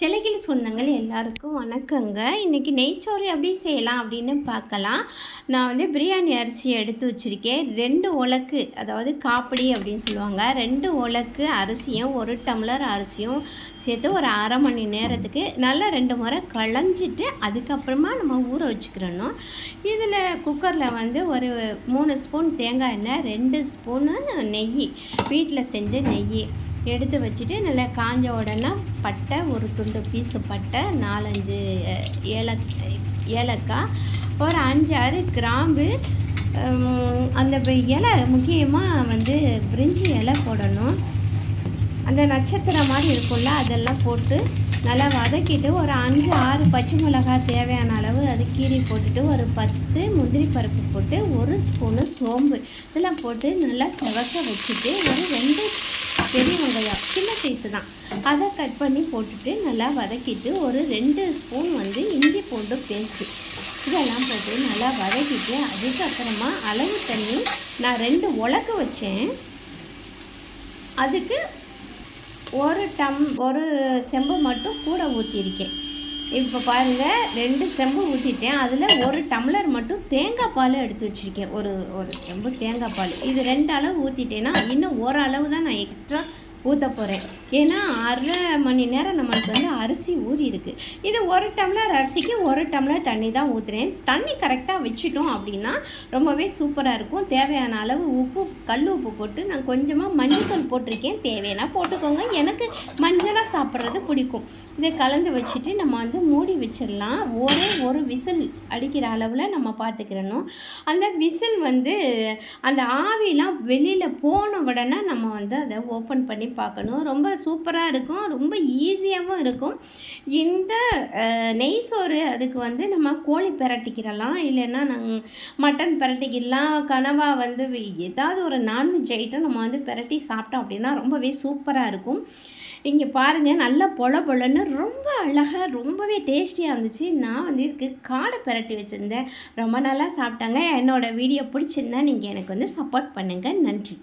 சிலைகள் சொந்தங்கள் எல்லாருக்கும் வணக்கங்க. இன்றைக்கி நெய்ச்சோறு எப்படி செய்யலாம் அப்படின்னு பார்க்கலாம். நான் வந்து பிரியாணி அரிசி எடுத்து வச்சுருக்கேன். ரெண்டு உலக்கு அதாவது காப்படி அப்படின்னு சொல்லுவாங்க. ரெண்டு உலக்கு அரிசியும் ஒரு டம்ளர் அரிசியும் சேர்த்து ஒரு அரை மணி நேரத்துக்கு நல்லா ரெண்டு முறை களைஞ்சிட்டு அதுக்கப்புறமா நம்ம ஊற வச்சுக்கிறணும். இதில் குக்கரில் வந்து ஒரு மூணு ஸ்பூன் தேங்காய் எண்ணெய் ரெண்டு ஸ்பூனு நெய் வீட்டில் செஞ்ச நெய். எடுத்து வச்சுட்டு நல்லா காஞ்ச உடனே பட்டை ஒரு துண்டு பீஸு பட்டை நாலஞ்சு ஏல ஏலக்காய் ஒரு அஞ்சு ஆறு கிராம்பு அந்த இலை முக்கியமாக வந்து பிரிஞ்சி இலை போடணும். அந்த நட்சத்திரம் மாதிரி இருக்கும்ல அதெல்லாம் போட்டு நல்லா வதக்கிட்டு ஒரு அஞ்சு ஆறு பச்சை மிளகாய் தேவையான அளவு அது கீரி போட்டுட்டு ஒரு பத்து முந்திரி பருப்பு போட்டு ஒரு ஸ்பூனு சோம்பு இதெல்லாம் போட்டு நல்லா செவக்க வச்சுட்டு ஒரு ரெண்டு பெரிய வெங்காயம் சின்ன சைஸு தான். அதை கட் பண்ணி போட்டுட்டு நல்லா வதக்கிட்டு ஒரு ரெண்டு ஸ்பூன் வந்து இஞ்சி பூண்டு பேஸ்ட்டு இதெல்லாம் போட்டு நல்லா வதக்கிட்டு அதுக்கப்புறமா அளவு தண்ணி நான் ரெண்டு உலக்கு வச்சேன். அதுக்கு ஒரு டம் ஒரு செம்பு மட்டும் கூட ஊற்றிருக்கேன் இப்போ பாருங்கள் ரெண்டு செம்பு ஊற்றிட்டேன் அதில் ஒரு டம்ளர் மட்டும் தேங்காய் பால் எடுத்து வச்சுருக்கேன். ஒரு ஒரு செம்பு தேங்காய் பால். இது ரெண்டு அளவு ஊற்றிட்டேன்னா இன்னும் ஒரு அளவு தான் நான் எக்ஸ்ட்ரா ஊற்ற போகிறேன் ஏன்னா அரை மணி நேரம் நம்மளுக்கு வந்து அரிசி ஊறி இருக்குது இது ஒரு டம்ளர் அரிசிக்கு ஒரு டம்ளர் தண்ணி தான் ஊற்றுறேன் தண்ணி கரெக்டாக வச்சுட்டோம் அப்படின்னா ரொம்பவே சூப்பராக இருக்கும். தேவையான அளவு உப்பு கல் உப்பு போட்டு நான் கொஞ்சமாக மஞ்சள் போட்டிருக்கேன். தேவையான போட்டுக்கோங்க. எனக்கு மஞ்சளாக சாப்பிட்றது பிடிக்கும். இதை கலந்து வச்சுட்டு நம்ம வந்து மூடி வச்சிடலாம். ஒரே ஒரு விசில் அடிக்கிற அளவில் நம்ம பார்த்துக்கிறணும். அந்த விசில் வந்து அந்த ஆவிலாம் வெளியில் போன உடனே நம்ம வந்து அதை ஓப்பன் பண்ணி பார்க்கணும். ரொம்ப சூப்பராக இருக்கும். ரொம்ப ஈஸியாகவும் இருக்கும். இந்த நெய் சோறு அதுக்கு வந்து நம்ம கோழி பிரட்டிக்கிறலாம். இல்லைன்னா நாங்கள் மட்டன் பிரட்டிக்கிடலாம். கனவா வந்து ஏதாவது ஒரு நான்வெஜ் ஐட்டம் நம்ம வந்து பிரட்டி சாப்பிட்டோம் அப்படின்னா ரொம்பவே சூப்பராக இருக்கும். இங்கே பாருங்கள் நல்லா பொல பொலன்னு ரொம்ப அழகாக ரொம்பவே டேஸ்டியாக இருந்துச்சு. நான் வந்து இதுக்கு காடை பிரட்டி வச்சுருந்தேன். ரொம்ப நல்லா சாப்பிட்டாங்க. என்னோடய வீடியோ பிடிச்சிருந்தா நீங்கள் எனக்கு வந்து சப்போர்ட் பண்ணுங்கள் நன்றி.